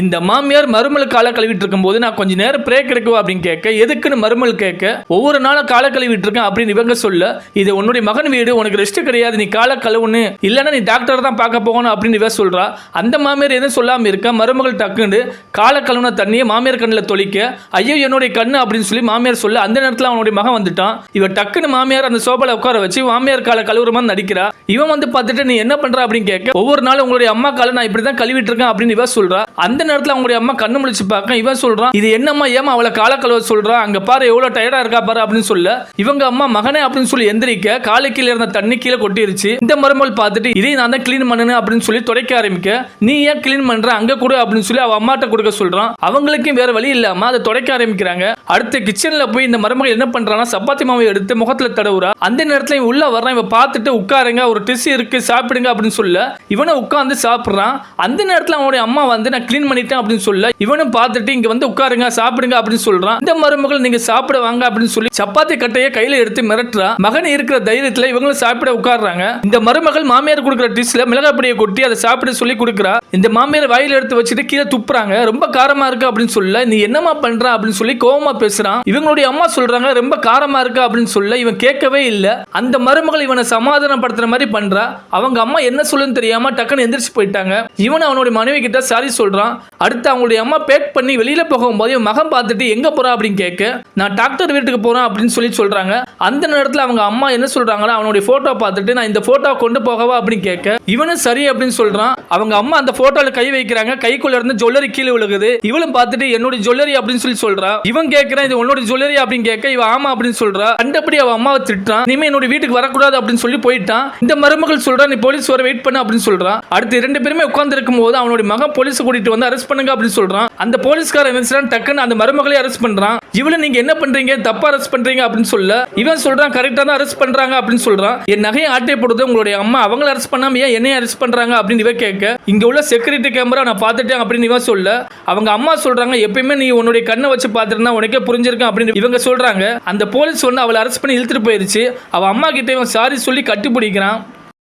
இந்த மாமியார் மருமல் காலை கழுவிட்டு இருக்கும்போது நான் கொஞ்ச நேரம் பிரேக் கிடைக்கும் அப்படின்னு கேட்க எதுக்குன்னு மருமல் கேட்க ஒவ்வொரு நாளும் காலை கழுவிட்டு இருக்கேன் அப்படின்னு இவங்க சொல்ல இது உன்னுடைய மகன் வீடு உனக்கு ரெஸ்ட் கிடையாது நீ காலை கழுவுன்னு இல்லைன்னா நீ டாக்டர் தான் பார்க்க போகணும் அப்படின்னு இவ சொல்றா. அந்த மாமியார் எதுவும் சொல்லாம இருக்க மருமகள் டக்குண்டு காலை கழுவுன தண்ணியை மாமியார் கண்ணில் தொளிக்க ஐயோ என்னுடைய கண்ணு அப்படின்னு சொல்லி மாமியார் சொல்ல அந்த நேரத்தில் அவனுடைய மகன் வந்துட்டான். இவ டக்குன்னு மாமியார் அந்த சோபால உட்கார வச்சு மாமியார் காலை கழுவுற மாதிரி நடிக்கிறா. இவன் வந்து பார்த்துட்டு நீ என்ன பண்ற? அப்படின்னு கேட்க ஒவ்வொரு நாளும் உங்களுடைய அம்மா காலை நான் இப்படி தான் கழுவிட்டு இருக்கேன் அப்படின்னு இவ சொல்றா. அந்த நேரத்தில் அவங்களுடைய அம்மா கண்ணு முழிச்சு பார்க்க இவன் சொல்றான் இது என்னம்மா ஏமா அவளை காலை கழுவ சொல்றா? அங்க பாரு எவ்வளவு டயர்டா இருக்கா பாரு அப்படின்னு சொல்ல இவங்க அம்மா மகனே அப்படின்னு சொல்லி எந்திரிக்க காலை கீழே இருந்த தண்ணி கீழே கொட்டிருச்சு. இந்த மருமகள் பார்த்துட்டு இதை நான் தான் கிளீன் பண்ணணும் அப்படின்னு சொல்லி துடைக்க ஆரம்பிக்க நீ ஏன் கிளீன் பண்ற? அங்க கொடு அப்படின்னு சொல்லி அவ அம்மாட்ட கொடுக்க சொல்றான். அவங்களுக்கும் வேற வழி இல்லாம அதை துடைக்க ஆரம்பிக்கிறாங்க. அடுத்து கிச்சன்ல போய் இந்த மருமகள் என்ன பண்றான்னா சப்பாத்தி மாவை எடுத்து முகத்துல தடவுறா. அந்த நேரத்துல இவன் உள்ள வர்றான் இவ பார்த்துட்டு உட்காருங்க ஒரு டிஷ் இருக்கு சாப்பிடுங்க அப்படின்னு சொல்ல இவனை உட்கார்ந்து சாப்பிடுறான். அந்த நேரத்துல அவனுடைய அம்மா வந்து நான் கிளீன் பண்ணிட்டேன் அப்படின்னு சொல்ல இவனும் பார்த்துட்டு இங்க வந்து உட்காருங்க சாப்பிடுங்க அப்படின்னு சொல்றான். இந்த மருமகள் நீங்க சாப்பிட வாங்க அப்படின்னு சொல்லி சப்பாத்தி கட்டையை கையில எடுத்து மிரட்டுறா. மகன் இருக்கிற தைரியத்துல இவங்களும் சாப்பிட உட்கார்றாங்க. இந்த மருமகள் மாமியார் கொடுக்குற டிஷ்ல மிளகாய் பொடியை கொட்டி அதை சாப்பிட சொல்லி கொடுக்குறா. இந்த மாமியார் வாயில எடுத்து வச்சுட்டு கீழே துப்புறாங்க. ரொம்ப காரமா இருக்கு அப்படின்னு சொல்ல நீ என்னமா பண்ற? அப்படின்னு சொல்லி கோவமா பேசுறான். இவங்களுடைய அம்மா சொல்றாங்க ரொம்ப காரமா இருக்கு அப்படின்னு சொல்ல இவன் கேட்கவே இல்ல. அந்த மருமகள் இவனை சமாதானப்படுத்துற மாதிரி பண்றா. அவங்க அம்மா என்ன சொல்லுன்னு தெரியாம டக்குன்னு எந்திரிச்சு போயிட்டாங்க. இவன் அவனுடைய மனைவி கிட்ட சாரி சொல்றான். அடுத்து அவங்களுடைய அம்மா பேக் பண்ணி வெளியில போகும்போது மகன் பார்த்துட்டு எங்க போறா? அப்படின்னு கேட்க நான் டாக்டர் வீட்டுக்கு போறேன் அப்படின்னு சொல்லி சொல்றாங்க. அந்த நேரத்துல அவங்க அம்மா என்ன சொல்றாங்கன்னா அவனுடைய போட்டோ பார்த்துட்டு நான் இந்த போட்டோ கொண்டு போகவா? அப்படின்னு கேட்க இவனும் சரி அப்படின்னு சொல்றான். அவங்க அம்மா அந்த போட்டோல கை வைக்கிறாங்க. கைக்குள்ள இருந்து ஜுவல்லரி கீழே விழுகுது. இவளும் பார்த்துட்டு என்னுடைய ஜுவல்லரி அப்படின்னு சொல்லி சொல்றா. இவன் கேட்கறான் இது உன்னோட ஜுவல்லரி அப்படின்னு கேட்க இவன் ஆமா அப்படின்னு சொல்றா. கண்டபடி அவ அம்மாவை திட்டான் இனிமே என்னோட வீட்டுக்கு வரக்கூடாது அப்படின்னு சொல்லி போயிட்டான். இந்த மருமகள் சொல்றா நீ போலீஸ் வர வெயிட் பண்ண அப்படின்னு சொல்றான் அடுத்து ரெண்டு பேருமே உட்கார்ந்து இருக்கும் போது அவனுடைய மகன் போலீஸ் கூட்டிட்டு வந்து அரெஸ்ட் பண்ணுங்க அப்படின்னு சொல்றான். அந்த போலீஸ்காரன் என்ன டக்குன்னு அந்த மருமகளை அரெஸ்ட் பண்றான். இவள நீங்க என்ன பண்றீங்க? தப்பா அரெஸ்ட் பண்றீங்க அப்படின்னு சொல்ல இவன் சொல்றான் கரெக்டா தான் அரெஸ்ட் பண்றாங்க அப்படின்னு சொல்றான். என் நகையை ஆட்டை போடுறது உங்களுடைய அம்மா அவங்கள அரெஸ்ட் பண்ணாம ஏன் என்னைய அரெஸ்ட் பண்றாங்க அப்படின்னு இவ கேட்க இங்க உள்ள செக்யூரிட்டி கேமரா நான் பார்த்துட்டேன் அப்படின்னு இவன் சொல்ல அவங்க அம்மா சொல்றாங்க எப்பயுமே நீ உன்னுடைய கண்ணை வச்சு பார்த்துருந்தா உனக்கே புரிஞ்சிருக்கும் அப்படின்னு இவங்க சொல்றாங்க. அந்த போலீஸ் வந்து அவளை அரெஸ்ட் பண்ணி இழுத்துட்டு போயிருச்சு. அவ அம்மா கிட்ட இவன் சாரி சொல்லி கட்டி பிடிக்கிறான்